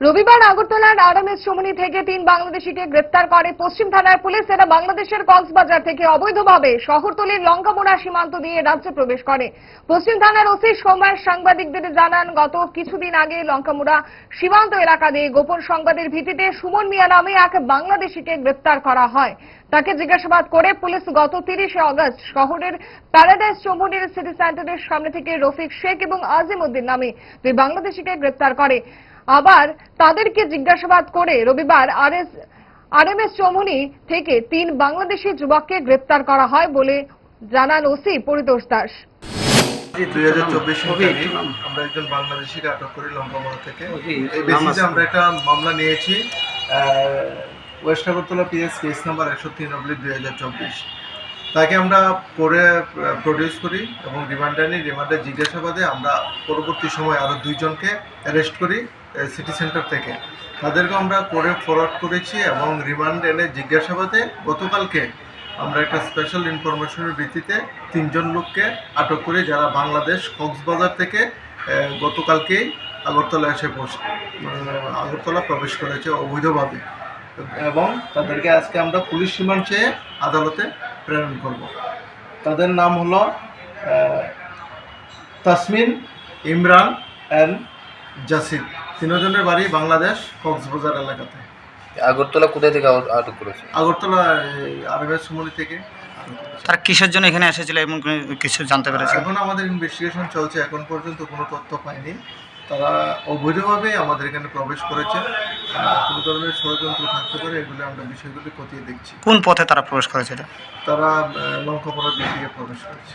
রবিবার আগরতলার আরামের চমুনি থেকে তিন বাংলাদেশিকে গ্রেপ্তার করে পশ্চিম থানার পুলিশ। এরা বাংলাদেশের কক্সবাজার থেকে অবৈধভাবে শহরতলির লঙ্কামোড়া সীমান্ত দিয়ে রাজ্যে প্রবেশ করে। পশ্চিম থানার ওসি সোমবার সাংবাদিকদের জানান, গত কিছুদিন আগে লঙ্কামোড়া সীমান্ত এলাকা দিয়ে গোপন সংবাদের ভিত্তিতে সুমন মিয়া নামে এক বাংলাদেশিকে গ্রেপ্তার করা হয়। তাকে জিজ্ঞাসাবাদ করে পুলিশ গত তিরিশে অগস্ট শহরের প্যারাডাইস চৌমুনির সিটি সেন্টারের সামনে থেকে রফিক শেখ এবং আজিম উদ্দিন নামে দুই বাংলাদেশিকে গ্রেপ্তার করে। আবার তাদেরকে জিজ্ঞাসাবাদ করে রবিবার আরএস আরএমএস চৌমুনি থেকে তিন বাংলাদেশি যুবককে গ্রেপ্তার করা হয় বলে জানান ওসি পরিতোষ দাস। দুই হাজার চব্বিশ আমরা একজন বাংলাদেশিকে আটক করি লঙ্কামোড়া থেকে এই বেসিসে আমরা একটা মামলা নিয়েছি west Agartala PS case number একশো তিন অব্লিক দুই হাজার চব্বিশ। তাকে আমরা পরে প্রডিউস করি এবং রিমান্ডে নিই রিমান্ডে জিজ্ঞাসাবাদে আমরা পরবর্তী সময় আরও দুইজনকে অ্যারেস্ট করি সিটি সেন্টার থেকে। তাদেরকে আমরা করে ফরওয়ার্ড করেছি এবং রিমান্ড এনে জিজ্ঞাসাবাদে গতকালকে আমরা একটা স্পেশাল ইনফরমেশনের ভিত্তিতে তিনজন লোককে আটক করি যারা বাংলাদেশ কক্সবাজার থেকে গতকালকেই আগরতলা এসে পৌঁছ- আগরতলা প্রবেশ করেছে অবৈধভাবে। এবং তাদেরকে আজকে আমরা পুলিশ রিমান্ড চেয়ে আদালতে প্রেরণ করব। তাদের নাম হলো তাসমিন ইমরান অ্যান্ড জাসিদ। তিনজনের বাড়ি বাংলাদেশ কক্সবাজার এলাকাতে। আগরতলা কোথায় থেকে আটক- আটক করেছে? আগরতলা আরবের সুমলি থেকে তারা কিসের জন্য এখানে এসেছিল এবং কিছু জানতে পেরেছে? এখন আমাদের ইনভেস্টিগেশন চলছে এখন পর্যন্ত কোনো তথ্য পাইনি। তারা অবৈধভাবে আমাদের এখানে প্রবেশ করেছে। কোনো ধরনের ষড়যন্ত্র থাকতে পারে এগুলো আমরা বিষয়গুলো খতিয়ে দেখছি। কোন পথে তারা প্রবেশ করেছিল তারা লঙ্কাপড়ার দিক থেকে প্রবেশ করেছে।